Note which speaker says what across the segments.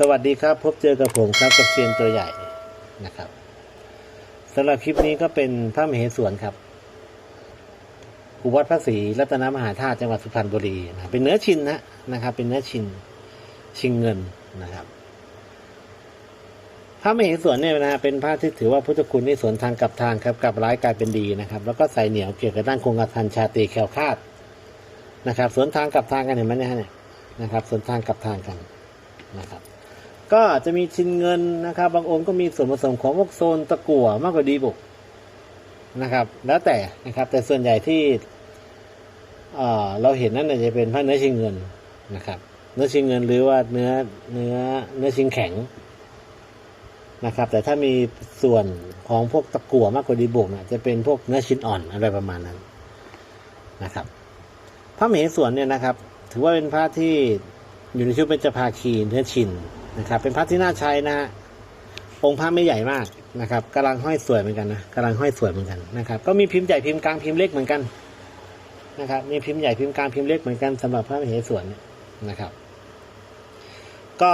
Speaker 1: สวัสดีครับ พบเจอกับผมครับกับเซียนตัวใหญ่นะครับสำหรับคลิปนี้ก็เป็นพระมเหสวนครับอุวัดพระศรีรัตนมหาธาตุจังหวัดสุพรรณบุรีนะเป็นเนื้อชินนะนะครับ เป็นเนื้อชินชิงเงินนะครับพระมเหสวนเนี่ยนะเป็นพระที่ถือว่าพุทธคุณนี่สวนทางกับทางครับกลับร้ายกลายเป็นดีนะครับ แล้วก็ใส่เหนียวเกี่ยวกับด้านคงกระพันชาตรีแควคาดนะครับ สวนทางกับทางกันเห็นไหมฮะเนี่ยนะครับ สวนทางกับทางกันนะครับ ก็จะมีชิ้นเงินนะครับ บางองค์ก็มีส่วนผสมของพวกโซนตะกั่วมากกว่าดีบุกนะครับ แล้วแต่นะครับ แต่ส่วนใหญ่ที่เราเห็นนั่นจะเป็นผ้าเนื้อชิงเงินนะครับ เนื้อชิงเงินหรือว่าเนื้อเนื้อเนื้อชิงแข็งนะครับ แต่ถ้ามีส่วนของพวกตะกั่วมากกว่าดีบุกนะจะเป็นพวกเนื้อชิ้นอ่อนอะไรประมาณนั้นนะครับพระมเหสวนเนี่ยนะครับ ถือว่าเป็นพระที่อยู่ในชุดเป็นจภาคีเนื้อชิน นะครับ เป็นพระที่น่าใช้นะฮะองค์พระไม่ใหญ่มากนะครับกำลังห้อยสวยเหมือนกันนะกำลังห้อยสวยเหมือนกันนะครับ ก็มีพิมพ์ใหญ่พิมพ์กลางพิมพ์เล็กเหมือนกันนะครับ มีพิมพ์ใหญ่พิมพ์กลางพิมพ์เล็กเหมือนกันสำหรับพระมเหสวนนะครับ ก็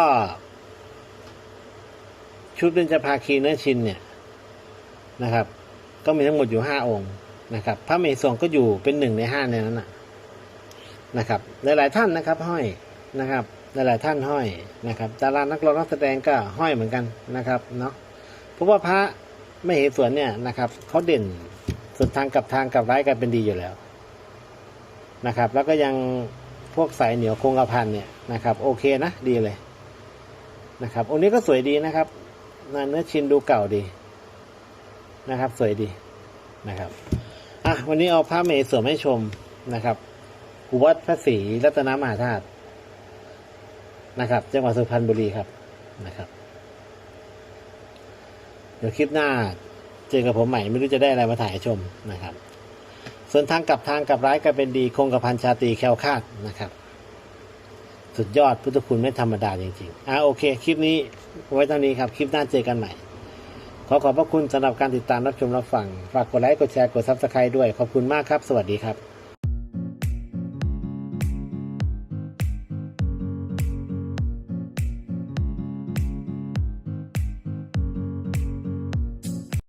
Speaker 1: ชุดเป็นจภาคีเนื้อชินเนี่ยนะครับ ก็มีทั้งหมดอยู่ห้าองค์นะครับ พระมเหสวนก็อยู่เป็นหนึ่งในห้าในนั้นนะนะครับ หลายๆท่านนะครับ ห้อยนะครับ หลายๆท่านห้อยนะครับดารานักร้องนักแสดงก็ห้อยเหมือนกันนะครับเนาะเพราะว่าพระไม่เหสวนเนี่ยนะครับเขาเด่นส่วนทางกับทางกับร้ายกันเป็นดีอยู่แล้วนะครับ แล้วก็ยังพวกสายเหนียวคงกระพันเนี่ยนะครับ โอเคนะดีเลยนะครับองค์นี้ก็สวยดีนะครับเนื้อชินดูเก่าดีนะครับ สวยดีนะครับอะวันนี้เอาพระเมสวนให้ชมนะครับวัดพระศรีรัตนมหาธาตุ นะครับจังหวัดสุพรรณบุรีครับนะครับ เดี๋ยวคลิปหน้าเจอกับผมใหม่ไม่รู้จะได้อะไรมาถ่ายชมนะครับ ส่วนทางกลับทางกลับร้ายก็เป็นดีคงกระพันชาตีแคล้วคาดนะครับ สุดยอดพุทธคุณไม่ธรรมดาจริงๆอ่าโอเค คลิปนี้ไว้เท่านี้ครับ คลิปหน้าเจอกันใหม่ ขอขอบพระคุณสำหรับการติดตามรับชมรับฟังฝากกดไลค์กดแชร์กดซับสไครต์ด้วยขอบคุณมากครับ สวัสดีครับ